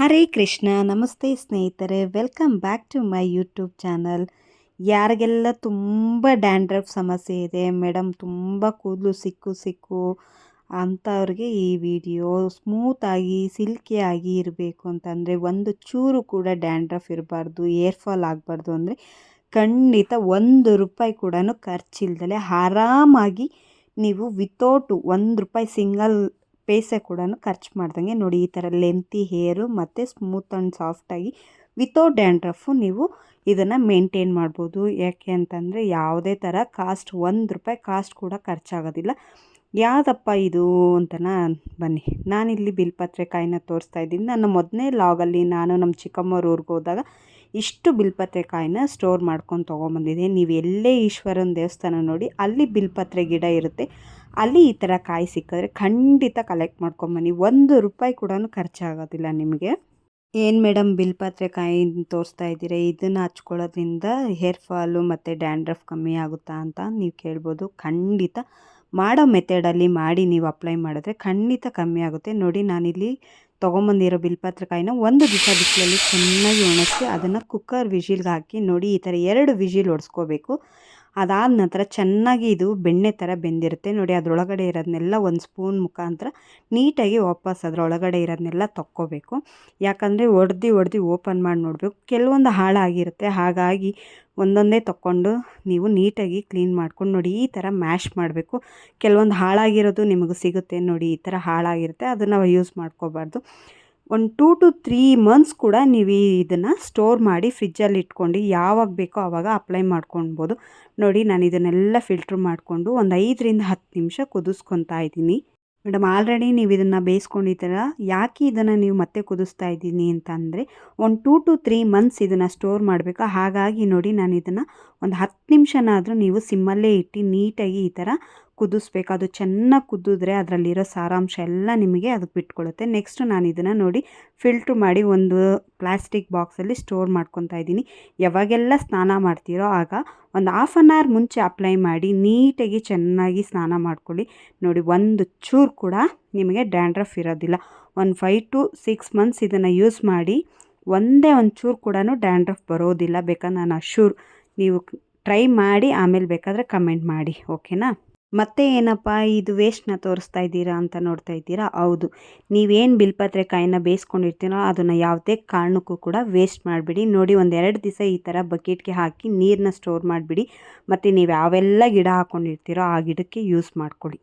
ಹರೇ ಕೃಷ್ಣ, ನಮಸ್ತೆ ಸ್ನೇಹಿತರೆ. Welcome back to my YouTube channel ಯಾರಿಗೆಲ್ಲ ತುಂಬ ಡ್ಯಾಂಡ್ರಫ್ ಸಮಸ್ಯೆ ಇದೆ ಮೇಡಮ್ ತುಂಬ ಕೂದಲು ಸಿಕ್ಕು ಸಿಕ್ಕು ಅಂಥವ್ರಿಗೆ ಈ ವಿಡಿಯೋ ಸ್ಮೂತಾಗಿ ಸಿಲ್ಕಿಯಾಗಿ ಇರಬೇಕು ಅಂತಂದರೆ ಒಂದು ಚೂರು ಕೂಡ ಡ್ಯಾಂಡ್ರಫ್ ಇರಬಾರ್ದು ಏರ್ ಫಾಲ್ ಆಗಬಾರ್ದು ಅಂದರೆ ಖಂಡಿತ ಒಂದು ರೂಪಾಯಿ ಕೂಡ ಖರ್ಚಿಲ್ದಲೆ ಆರಾಮಾಗಿ ನೀವು ವಿತೌಟು ಒಂದು ರೂಪಾಯಿ ಸಿಂಗಲ್ ಪೈಸೆ ಕೂಡ ಖರ್ಚು ಮಾಡ್ದಂಗೆ ನೋಡಿ, ಈ ಥರ ಲೆಂತಿ ಹೇರು ಮತ್ತು ಸ್ಮೂತ್ ಆ್ಯಂಡ್ ಸಾಫ್ಟಾಗಿ ವಿತೌಟ್ ಡ್ಯಾಂಡ್ರಫು ನೀವು ಇದನ್ನು ಮೇಂಟೈನ್ ಮಾಡ್ಬೋದು. ಯಾಕೆ ಅಂತಂದರೆ ಯಾವುದೇ ಥರ ಕಾಸ್ಟ್ ಒಂದು ರೂಪಾಯಿ ಕಾಸ್ಟ್ ಕೂಡ ಖರ್ಚಾಗೋದಿಲ್ಲ. ಯಾವುದಪ್ಪ ಇದು ಅಂತನ ಬನ್ನಿ. ನಾನಿಲ್ಲಿ ಬಿಲ್ಪತ್ರೆ ಕಾಯಿನ ತೋರಿಸ್ತಾ ಇದ್ದೀನಿ. ನನ್ನ ಮೊದಲನೇ ಲಾಗಲ್ಲಿ ನಾನು ನಮ್ಮ ಚಿಕ್ಕಮ್ಮವ್ರ ಊರಿಗೆ ಹೋದಾಗ ಇಷ್ಟು ಬಿಲ್ಪತ್ರೆ ಕಾಯಿನ ಸ್ಟೋರ್ ಮಾಡ್ಕೊಂಡು ತೊಗೊಂಬಂದಿದೆ ನೀವು ಎಲ್ಲೇ ಈಶ್ವರನ ದೇವಸ್ಥಾನ ನೋಡಿ, ಅಲ್ಲಿ ಬಿಲ್ಪತ್ರೆ ಗಿಡ ಇರುತ್ತೆ. ಅಲ್ಲಿ ಈ ಥರ ಕಾಯಿ ಸಿಕ್ಕಿದ್ರೆ ಖಂಡಿತ ಕಲೆಕ್ಟ್ ಮಾಡ್ಕೊಂಬನ್ನಿ. ಒಂದು ರೂಪಾಯಿ ಕೂಡ ಖರ್ಚಾಗೋದಿಲ್ಲ ನಿಮಗೆ. ಏನು ಮೇಡಮ್ ಬಿಲ್ಪತ್ರೆ ಕಾಯಿ ತೋರಿಸ್ತಾ ಇದ್ದೀರಾ? ಇದನ್ನು ಹಚ್ಕೊಳ್ಳೋದ್ರಿಂದ ಹೇರ್ ಫಾಲು ಮತ್ತು ಡ್ಯಾಂಡ್ರಫ್ ಕಮ್ಮಿ ಆಗುತ್ತಾ ಅಂತ ನೀವು ಕೇಳ್ಬೋದು. ಖಂಡಿತ ಮಾಡೋ ಮೆಥಡಲ್ಲಿ ಮಾಡಿ ನೀವು ಅಪ್ಲೈ ಮಾಡಿದ್ರೆ ಖಂಡಿತ ಕಮ್ಮಿ ಆಗುತ್ತೆ. ನೋಡಿ ನಾನಿಲ್ಲಿ ತೊಗೊಂಬಂದಿರೋ ಬಿಲ್ಪತ್ರಕಾಯಿನ ಒಂದು ದಿವಸ ಬಿಸಿಲಲ್ಲಿ ಚೆನ್ನಾಗಿ ಒಣಗಿಸಿ ಅದನ್ನು ಕುಕ್ಕರ್ ವಿಜಿಲ್ಗೆ ಹಾಕಿ ನೋಡಿ ಈ ಥರ ಎರಡು ವಿಜಿಲ್ ಒಡಿಸ್ಕೋಬೇಕು. ಅದಾದ ನಂತರ ಚೆನ್ನಾಗಿ ಇದು ಬೆಣ್ಣೆ ಥರ ಬೆಂದಿರುತ್ತೆ. ನೋಡಿ, ಅದರೊಳಗಡೆ ಇರೋದನ್ನೆಲ್ಲ ಒಂದು ಸ್ಪೂನ್ ಮುಖಾಂತರ ನೀಟಾಗಿ ವಾಪಸ್ ಅದರೊಳಗಡೆ ಇರೋದನ್ನೆಲ್ಲ ತಕ್ಕೋಬೇಕು. ಯಾಕಂದರೆ ಒಡ್ದು ಒಡ್ದು ಓಪನ್ ಮಾಡಿ ನೋಡಬೇಕು. ಕೆಲವೊಂದು ಹಾಳಾಗಿರುತ್ತೆ. ಹಾಗಾಗಿ ಒಂದೊಂದೇ ತಕ್ಕೊಂಡು ನೀವು ನೀಟಾಗಿ ಕ್ಲೀನ್ ಮಾಡ್ಕೊಂಡು ನೋಡಿ, ಈ ಥರ ಮ್ಯಾಶ್ ಮಾಡಬೇಕು. ಕೆಲವೊಂದು ಹಾಳಾಗಿರೋದು ನಿಮಗೆ ಸಿಗುತ್ತೆ ನೋಡಿ, ಈ ಥರ ಹಾಳಾಗಿರುತ್ತೆ. ಅದನ್ನು ಯೂಸ್ ಮಾಡ್ಕೋಬಾರ್ದು. ಒಂದು ಟೂ ಟು ತ್ರೀ ಮಂತ್ಸ್ ಕೂಡ ನೀವು ಇದನ್ನು ಸ್ಟೋರ್ ಮಾಡಿ ಫ್ರಿಜ್ಜಲ್ಲಿ ಇಟ್ಕೊಂಡು ಯಾವಾಗ ಬೇಕೋ ಆವಾಗ ಅಪ್ಲೈ ಮಾಡ್ಕೊಳ್ಬೋದು. ನೋಡಿ, ನಾನು ಇದನ್ನೆಲ್ಲ ಫಿಲ್ಟ್ರ್ ಮಾಡಿಕೊಂಡು ಒಂದು ಐದರಿಂದ ಹತ್ತು ನಿಮಿಷ ಕುದಿಸ್ಕೊತಾ ಇದ್ದೀನಿ. ಮೇಡಮ್, ಆಲ್ರೆಡಿ ನೀವು ಇದನ್ನು ಬೇಯಿಸ್ಕೊಂಡಿದ್ದೀರ? ಯಾಕೆ ಇದನ್ನು ನೀವು ಮತ್ತೆ ಕುದಿಸ್ತಾ ಇದ್ದೀನಿ ಅಂತ ಅಂದರೆ ಒಂದು ಟೂ ಟು ತ್ರೀ ಮಂತ್ಸ್ ಇದನ್ನು ಸ್ಟೋರ್ ಮಾಡಬೇಕು. ಹಾಗಾಗಿ ನೋಡಿ, ನಾನು ಇದನ್ನು ಒಂದು ಹತ್ತು ನಿಮಿಷನಾದರೂ ನೀವು ಸಿಮ್ಮಲ್ಲೇ ಇಟ್ಟು ನೀಟಾಗಿ ಈ ಥರ ಕುದಿಸ್ಬೇಕು ಅದು ಚೆನ್ನಾಗಿ ಕುದಿದ್ರೆ ಅದರಲ್ಲಿರೋ ಸಾರಾಂಶ ಎಲ್ಲ ನಿಮಗೆ ಅದಕ್ಕೆ ಬಿಟ್ಕೊಳ್ಳುತ್ತೆ ನೆಕ್ಸ್ಟ್ ನಾನು ಇದನ್ನು ನೋಡಿ ಫಿಲ್ಟ್ರ್ ಮಾಡಿ ಒಂದು ಪ್ಲಾಸ್ಟಿಕ್ ಬಾಕ್ಸಲ್ಲಿ ಸ್ಟೋರ್ ಮಾಡ್ಕೊತಾ ಇದ್ದೀನಿ. ಯಾವಾಗೆಲ್ಲ ಸ್ನಾನ ಮಾಡ್ತೀರೋ ಆಗ ಒಂದು ಹಾಫ್ ಆನ್ ಅವರ್ ಮುಂಚೆ ಅಪ್ಲೈ ಮಾಡಿ ನೀಟಾಗಿ ಚೆನ್ನಾಗಿ ಸ್ನಾನ ಮಾಡ್ಕೊಳ್ಳಿ. ನೋಡಿ ಒಂದು ಚೂರು ಕೂಡ ನಿಮಗೆ ಡ್ಯಾಂಡ್ರಫ್ ಇರೋದಿಲ್ಲ. ಒಂದು ಫೈವ್ ಟು ಸಿಕ್ಸ್ ಮಂತ್ಸ್ ಇದನ್ನು ಯೂಸ್ ಮಾಡಿ ಒಂದೇ ಒಂದು ಚೂರು ಕೂಡ ಡ್ಯಾಂಡ್ರಫ್ ಬರೋದಿಲ್ಲ. ಬೇಕಾದ್ರೆ ನಾನು ಅಶೂರ್ ನೀವು ಟ್ರೈ ಮಾಡಿ ಆಮೇಲೆ ಬೇಕಾದರೆ ಕಮೆಂಟ್ ಮಾಡಿ. ಓಕೆನಾ ಮತ್ತೆ ಏನಪ್ಪ, ಇದು ವೇಸ್ಟ್ನ ತೋರಿಸ್ತಾ ಇದ್ದೀರಾ ಅಂತ ನೋಡ್ತಾ ಇದ್ದೀರಾ? ಹೌದು. ನೀವೇನು ಬಿಲ್ಪತ್ರೆ ಕಾಯಿನ ಬೇಯಿಸ್ಕೊಂಡಿರ್ತೀರೋ ಅದನ್ನು ಯಾವುದೇ ಕಾರಣಕ್ಕೂ ಕೂಡ ವೇಸ್ಟ್ ಮಾಡಿಬಿಡಿ. ನೋಡಿ ಒಂದು ಎರಡು ದಿವಸ ಈ ಥರ ಬಕೆಟ್ಗೆ ಹಾಕಿ ನೀರನ್ನ ಸ್ಟೋರ್ ಮಾಡಿಬಿಡಿ. ಮತ್ತು ನೀವು ಯಾವೆಲ್ಲ ಗಿಡ ಹಾಕ್ಕೊಂಡಿರ್ತೀರೋ ಆ ಗಿಡಕ್ಕೆ ಯೂಸ್ ಮಾಡ್ಕೊಳ್ಳಿ